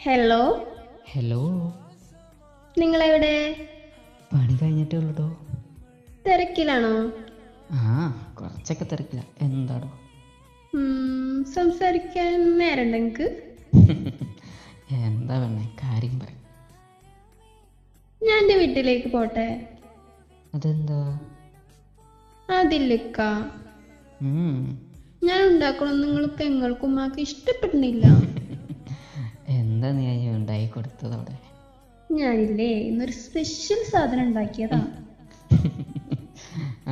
Hello hello നിങ്ങൾ എവിടെ പണി കഴിഞ്ഞിട്ടേ ഉള്ളൂട്ടോ തിരക്കിലാണോ? ആ കുറച്ചൊക്കെ തിരക്കില്ല എന്താടോ? സംസാരിക്കാൻ നേരണ്ട നിങ്ങക്ക്? എന്താ വേണേ കാര്യം പറ. ഞാൻ എന്റെ വീട്ടിലേക്ക് പോട്ടെ. അതെന്താ? അതില്ലക്ക. ഞാൻ ഉണ്ടാക്കണം നിങ്ങൾ പെങ്ങൾക്കും ഉമ്മാക്ക് ഇഷ്ടപ്പെടുന്നില്ല. എന്താ നീ അതിന് ഉണ്ടായി കൊടുത്തത് അവിടെ? ഞാനില്ലേ ഇന്നൊരു സ്പെഷ്യൽ സാധനം ഉണ്ടാക്കിയതാ.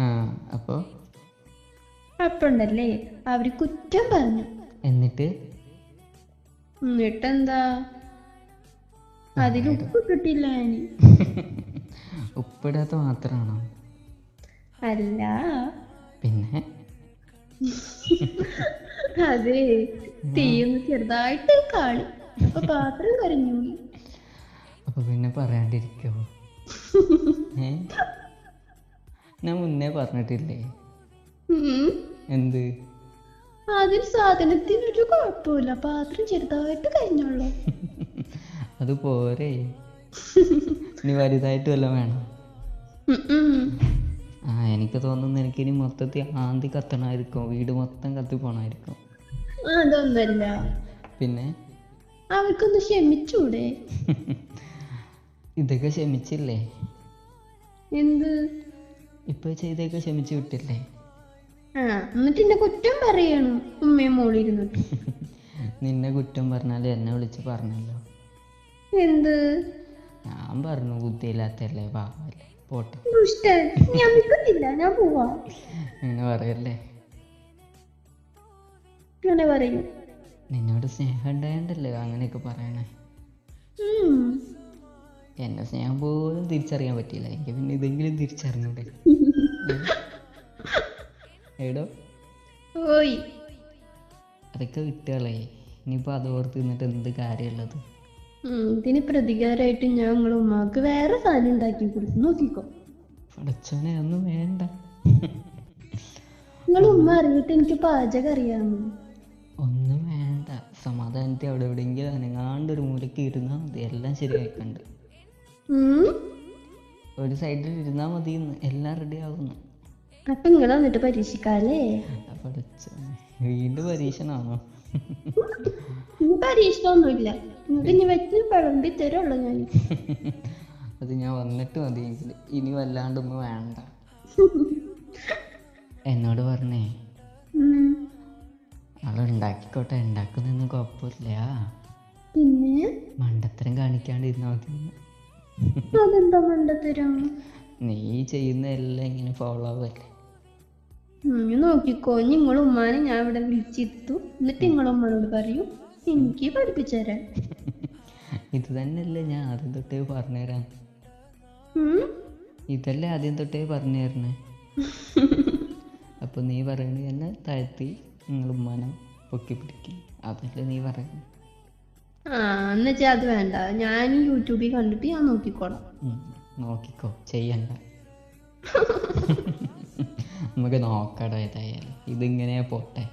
ആ അപ്പോൾ അപ്പുണ്ടല്ലേ അവർ കുറ്റം പറഞ്ഞു. എന്നിട്ട്? എന്നിട്ടെന്താ? അതിൽ ഉപ്പ് കിട്ടില്ല ഞാൻ ഉപ്പിടാത്ത മാത്രമാണോ അല്ല. പിന്നെ? അതെ തീയൊന്ന് ചെറുതായിട്ട് കാളി. അപ്പൊ പാത്രം കരഞ്ഞു. അപ്പൊ പിന്നെ പറയാണ്ടിരിക്കോ. ഏ? ഞാൻ മുന്നേ പറഞ്ഞിട്ടില്ലേ. എന്ത്? അതിന് സാധനത്തിനൊരു കുഴപ്പമില്ല. പാത്രം ചെറുതായിട്ട് കഴിഞ്ഞോളൂ അത് പോരെ. ഇനി വലുതായിട്ട് വല്ല വേണം. ആ എനിക്ക് തോന്നുന്നു എനിക്ക് ഇനി മൊത്തത്തിൽ ആന്തി കത്തണായിരിക്കും വീട് മൊത്തം കത്തി പോണായിരിക്കും അതൊന്നുമല്ല. പിന്നെ? അവർക്കൊന്ന് ക്ഷമിച്ചൂടെ? ഇതൊക്കെ ക്ഷമിച്ചില്ലേ? എന്ത്? ഇപ്പൊ ചെയ്തൊക്കെ ക്ഷമിച്ചു വിട്ടില്ലേ? ആ എന്നിട്ട് എന്നെ കുറ്റം പറയണു ഉമ്മയും മോളിരുന്നിട്ട് നിന്നെ കുറ്റം പറഞ്ഞാൽ എന്നെ വിളിച്ച് പറഞ്ഞല്ലോ. എന്ത്? ഞാൻ പറഞ്ഞു ബുദ്ധിയില്ലാത്തല്ലേ പാവല്ലേ? പോട്ടെ. ഞാൻ നിൽക്കുന്നില്ല ഞാൻ പോവാ. അങ്ങനെ പറയല്ലേ? അങ്ങനെ പറയും. നിന്നോട് സ്നേഹം ഉണ്ടായണ്ടല്ലേ അങ്ങനെയൊക്കെ പറയണേ? എന്നെ സ്നേഹം പോലും തിരിച്ചറിയാൻ പറ്റിയില്ല. എനിക്ക് പിന്നെ ഇതെങ്കിലും തിരിച്ചറിഞ്ഞൂടെ? എടോ. ഓയ് അതൊക്കെ വിട്ടുകളേ. ഇനിയിപ്പോൾ അത് ഓർത്ത് നിന്നിട്ട് എന്ത് കാര്യമുള്ളത്? ഇതിന് പ്രതികാരമായിട്ട് ഞാൻ നിങ്ങളെ ഉമ്മാക്ക് വേറെ സാധനം ഉണ്ടാക്കി കൊടുക്കും നോക്കിക്കോ. പടച്ചോനെ ഒന്നും വേണ്ട. നിങ്ങൾ ഉമ്മ അറിഞ്ഞിട്ട് എനിക്ക് പാചകം അറിയാമോ? ഒന്നും വേണ്ട സമാധാനത്തിൽ അവിടെ എവിടെയെങ്കിലും അനങ്ങാണ്ട് ഒരു മൂലയ്ക്ക് ഇരുന്നാൽ മതി. എല്ലാം ശരിയായിക്കണ്ട്. ഉം. ഒരു സൈഡിൽ ഇരുന്നാൽ മതി എല്ലാം റെഡി ആവുന്നു. അപ്പൊ നിങ്ങൾ വന്നിട്ട് പരീക്ഷിക്കാല്ലേ? വീണ്ടും പരീക്ഷണമാണോ ഇനി പരീക്ഷണമൊന്നുമില്ല ഇനി വെച്ച് വിളമ്പി തരുള്ളൂ ഞാൻ അത് ഞാൻ വന്നിട്ട് മതി. ഇനി വല്ലാണ്ടൊന്നും വേണ്ട. എന്നോട് പറഞ്ഞേ. അവൾ ഉണ്ടാക്കിക്കോട്ടെ ഉണ്ടാക്കുന്നൊന്നും കുഴപ്പമില്ല. പിന്നെ? മണ്ടത്തരം കാണിക്കാണ്ടിരുന്നാൽ മതി അതെന്താ മണ്ടത്തരം? നീ ചെയ്യുന്ന എല്ലാം ഇങ്ങനെ ഫോളോ ആവല്ലേ? ഉം, നോക്കിക്കോ. നിങ്ങൾ ഉമ്മാനെ ഞാൻ ഇവിടെ വിളിച്ചിരുത്തു. എന്നിട്ട് നിങ്ങൾ ഉമ്മാനോട് പറയൂ എനിക്ക് പഠിപ്പിച്ചു തരാൻ. ഇത് തന്നെയല്ലേ ഞാൻ ആദ്യം തൊട്ടേ പറഞ്ഞുതരാം ഇതല്ലേ ആദ്യം തൊട്ടേ പറഞ്ഞു തരണേ അപ്പോൾ നീ പറയണ തന്നെ താഴ്ത്തി നിങ്ങൾ ഉമ്മാനെ പൊക്കി പിടിക്കും. അതല്ലേ നീ പറയുന്നത് ആ എന്നുവെച്ചാൽ അത് വേണ്ട. ഞാൻ യൂട്യൂബിൽ കണ്ടിട്ട് ഞാൻ നോക്കിക്കോളാം. നോക്കിക്കോ. ചെയ്യണ്ട. നമുക്ക് നോക്കടോ ഏതായാലും. ഇതിങ്ങനെ പോട്ടെ.